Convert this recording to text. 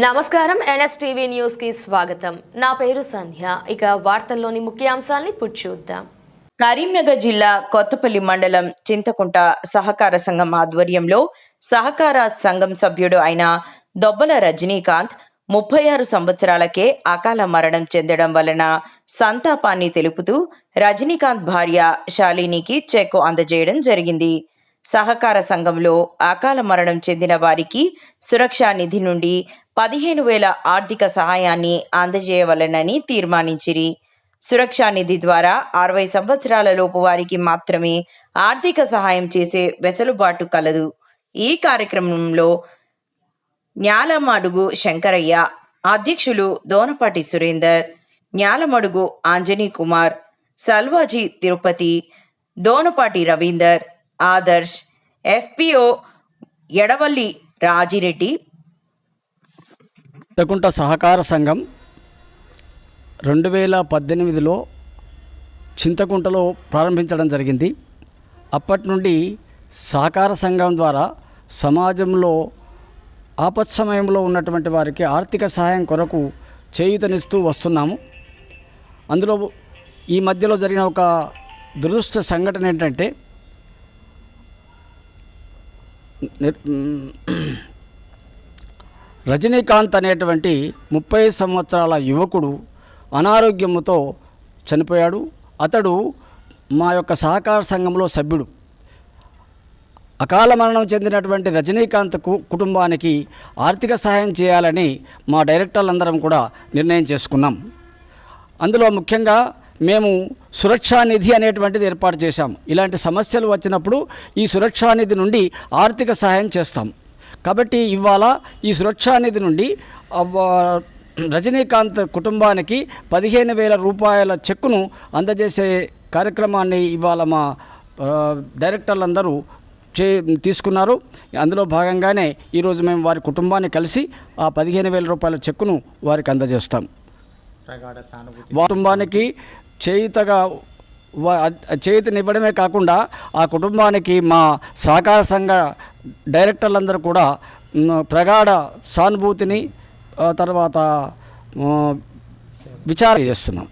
నమస్కారం ఎన్ఎస్టీవీ న్యూస్కి స్వాగతం. నా పేరు సంధ్య. ఇక వార్తల్లోని ముఖ్యాంశాల్ని చూద్దాం. కరీంనగర్ జిల్లా కొత్తపల్లి మండలం చింతకుంట సహకార సంఘం ఆధ్వర్యంలో సహకార సంఘం సభ్యుడు అయిన దొబ్బల రజనీకాంత్ ముప్పై ఆరు సంవత్సరాలకే అకాల మరణం చెందడం వలన సంతాపాన్ని తెలుపుతూ రజనీకాంత్ భార్య శాలినికి చెక్ అందజేయడం జరిగింది. సహకార సంఘంలో అకాల మరణం చెందిన వారికి సురక్షా నిధి నుండి పదిహేను వేల ఆర్థిక సహాయాన్ని అందజేయవలెనని తీర్మానించిరి. సురక్షా నిధి ద్వారా అరవై సంవత్సరాల లోపు వారికి మాత్రమే ఆర్థిక సహాయం చేసే వెసులుబాటు కలదు. ఈ కార్యక్రమంలో న్యాలమడుగు శంకరయ్య అధ్యక్షులు దోనపాటి సురేందర్ న్యాలమడుగు ఆంజనీ కుమార్ సల్వాజీ తిరుపతి దోనపాటి రవీందర్ ఆదర్శ్ ఎఫ్పిఓ ఎడవల్లి రాజిరెడ్డి చింతకుంట సహకార సంఘం రెండు వేల పద్దెనిమిదిలో చింతకుంటలో ప్రారంభించడం జరిగింది. అప్పటి నుండి సహకార సంఘం ద్వారా సమాజంలో ఆపత్ సమయంలో ఉన్నటువంటి వారికి ఆర్థిక సహాయం కొరకు చేయూతనిస్తూ వస్తున్నాము. అందులో ఈ మధ్యలో జరిగిన ఒక దురదృష్ట సంఘటన ఏంటంటే రజనీకాంత్ అనేటువంటి ముప్పై సంవత్సరాల యువకుడు అనారోగ్యముతో చనిపోయాడు. అతడు మా యొక్క సహకార సంఘంలో సభ్యుడు. అకాల మరణం చెందినటువంటి రజనీకాంత్కు కుటుంబానికి ఆర్థిక సహాయం చేయాలని మా డైరెక్టర్లందరం కూడా నిర్ణయం చేసుకున్నాం. అందులో ముఖ్యంగా మేము సురక్షా నిధి అనేటువంటిది ఏర్పాటు చేశాం. ఇలాంటి సమస్యలు వచ్చినప్పుడు ఈ సురక్షా నిధి నుండి ఆర్థిక సహాయం చేస్తాం. కాబట్టి ఇవాళ ఈ సురక్షా నిధి నుండి రజనీకాంత్ కుటుంబానికి పదిహేను వేల రూపాయల చెక్కును అందజేసే కార్యక్రమాన్ని ఇవాళ మా డైరెక్టర్లందరూ చే తీసుకున్నారు. అందులో భాగంగానే ఈరోజు మేము వారి కుటుంబాన్ని కలిసి ఆ పదిహేను వేల రూపాయల చెక్కును వారికి అందజేస్తాం. కుటుంబానికి చేయుతగా చేతినివ్వడమే కాకుండా ఆ కుటుంబానికి మా సహకార సంఘ డైరెక్టర్లందరూ కూడా ప్రగాఢ సానుభూతిని తర్వాత ఆ, విచారణ చేస్తున్నాం.